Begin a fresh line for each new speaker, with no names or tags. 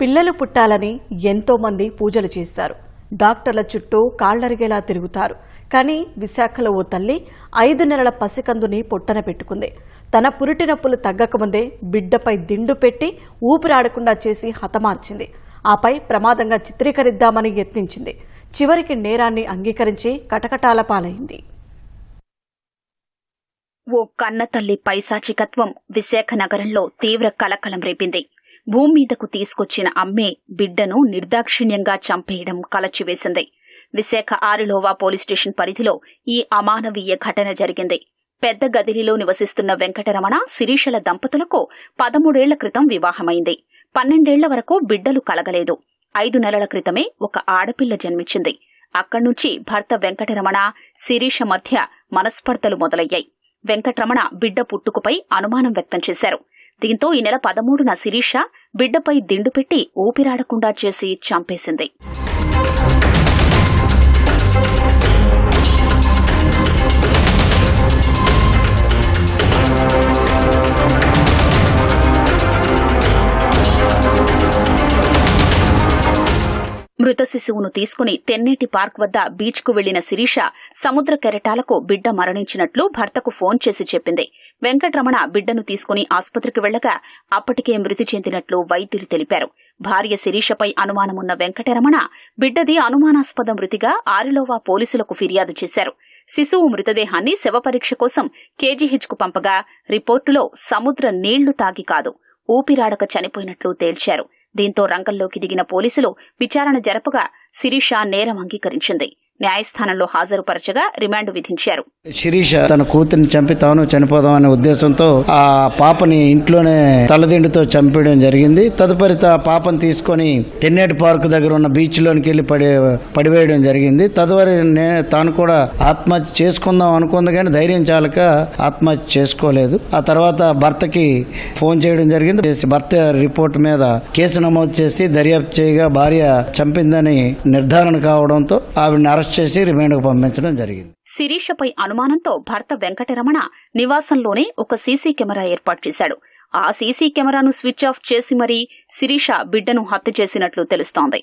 పిల్లలు పుట్టాలని ఎంతో మంది పూజలు చేస్తారు. డాక్టర్ల చుట్టూ కాళ్ళరిగేలా తిరుగుతారు. కానీ విశాఖలో ఓ తల్లి ఐదు నెలల పసికందుని పొట్టన పెట్టుకుంది. తన పురిటి నొప్పులు తగ్గకముందే బిడ్డపై దిండు పెట్టి ఊపిరాడకుండా చేసి హతమార్చింది. ఆపై ప్రమాదంగా చిత్రీకరిద్దామని యత్నించింది. చివరికి నేరాన్ని అంగీకరించి కటకటాల పాలైంది.
ఓ కన్నతల్లి పైశాచికత్వం విశాఖ నగరంలో తీవ్ర కలకలం రేపింది. భూమి మీదకు తీసుకొచ్చిన అమ్మే బిడ్డను నిర్దాక్షిణ్యంగా చంపేయడం కలచివేసింది. విశాఖ ఆరిలోవా పోలీస్ స్టేషన్ పరిధిలో ఈ అమానవీయ ఘటన జరిగింది. పెద్ద గదిలిలో నివసిస్తున్న వెంకటరమణ శిరీషల దంపతులకు పదమూడేళ్ళ క్రితం వివాహమైంది. పన్నెండేళ్ళ వరకు బిడ్డలు కలగలేదు. ఐదు నెలల క్రితమే ఒక ఆడపిల్ల జన్మించింది. అక్కడ్నుంచి భర్త వెంకటరమణ శిరీష మధ్య మనస్పర్ధలు మొదలయ్యాయి. వెంకటరమణ బిడ్డ పుట్టుకుపై అనుమానం వ్యక్తం చేశారు. దీంతో ఈ నెల పదమూడున శిరీష బిడ్డపై దిండు పెట్టి ఊపిరాడకుండా చేసి చంపేసింది. మృత శిశువును తీసుకుని తెన్నేటి పార్క్ వద్ద బీచ్కు వెళ్ళిన శిరీష సముద్ర కెరటాలకు బిడ్డ మరణించినట్లు భర్తకు ఫోన్ చేసి చెప్పింది. వెంకటరమణ బిడ్డను తీసుకుని ఆసుపత్రికి వెళ్ళగా అప్పటికే మృతి చెందినట్లు వైద్యులు తెలిపారు. భార్య శిరీషపై అనుమానమున్న వెంకటరమణ బిడ్డది అనుమానాస్పద మృతిగా ఆరిలోవా పోలీసులకు ఫిర్యాదు చేశారు. శిశువు మృతదేహాన్ని శవపరీక్ష కోసం కేజీహెచ్కు పంపగా రిపోర్టులో సముద్ర నీళ్ళు తాగి కాదు ఊపిరాడక చనిపోయినట్లు తేల్చారు. దీంతో రంగంలోకి దిగిన పోలీసులు విచారణ జరపగా శిరీష నేరం అంగీకరించింది. న్యాయస్థానంలో హాజరుపరచగా రిమాండ్ విధించారు.
శిరీష తన కూతురిని చంపి తాను చనిపోదామనే ఉద్దేశంతో ఆ పాపని ఇంట్లోనే తలదిండుతో చంపేయడం జరిగింది. తదుపరి ఆ పాపను తీసుకొని తెన్నేటి పార్క్ దగ్గర ఉన్న బీచ్ లోనికి వెళ్ళి పడి పడివేయడం జరిగింది. తదుపరి తాను కూడా ఆత్మహత్య చేసుకుందాం అనుకుంది కానీ ధైర్యం చాలక ఆత్మహత్య చేసుకోలేదు. ఆ తర్వాత భర్తకి ఫోన్ చేయడం జరిగింది. భర్త రిపోర్ట్ మీద కేసు నమోదు చేసి దర్యాప్తు చేయగా భార్య చంపిందని నిర్ధారణ కావడంతో ఆవిడని అరెస్ట్ చేసి రిమాండ్కు పంపించడం జరిగింది.
శిరీషపై అనుమానంతో భర్త వెంకటరమణ నివాసంలోనే ఒక సీసీ కెమెరా ఏర్పాటు చేశాడు. ఆ సీసీ కెమెరాను స్విచ్ ఆఫ్ చేసి మరీ శిరీష బిడ్డను హత్య చేసినట్లు తెలుస్తోంది.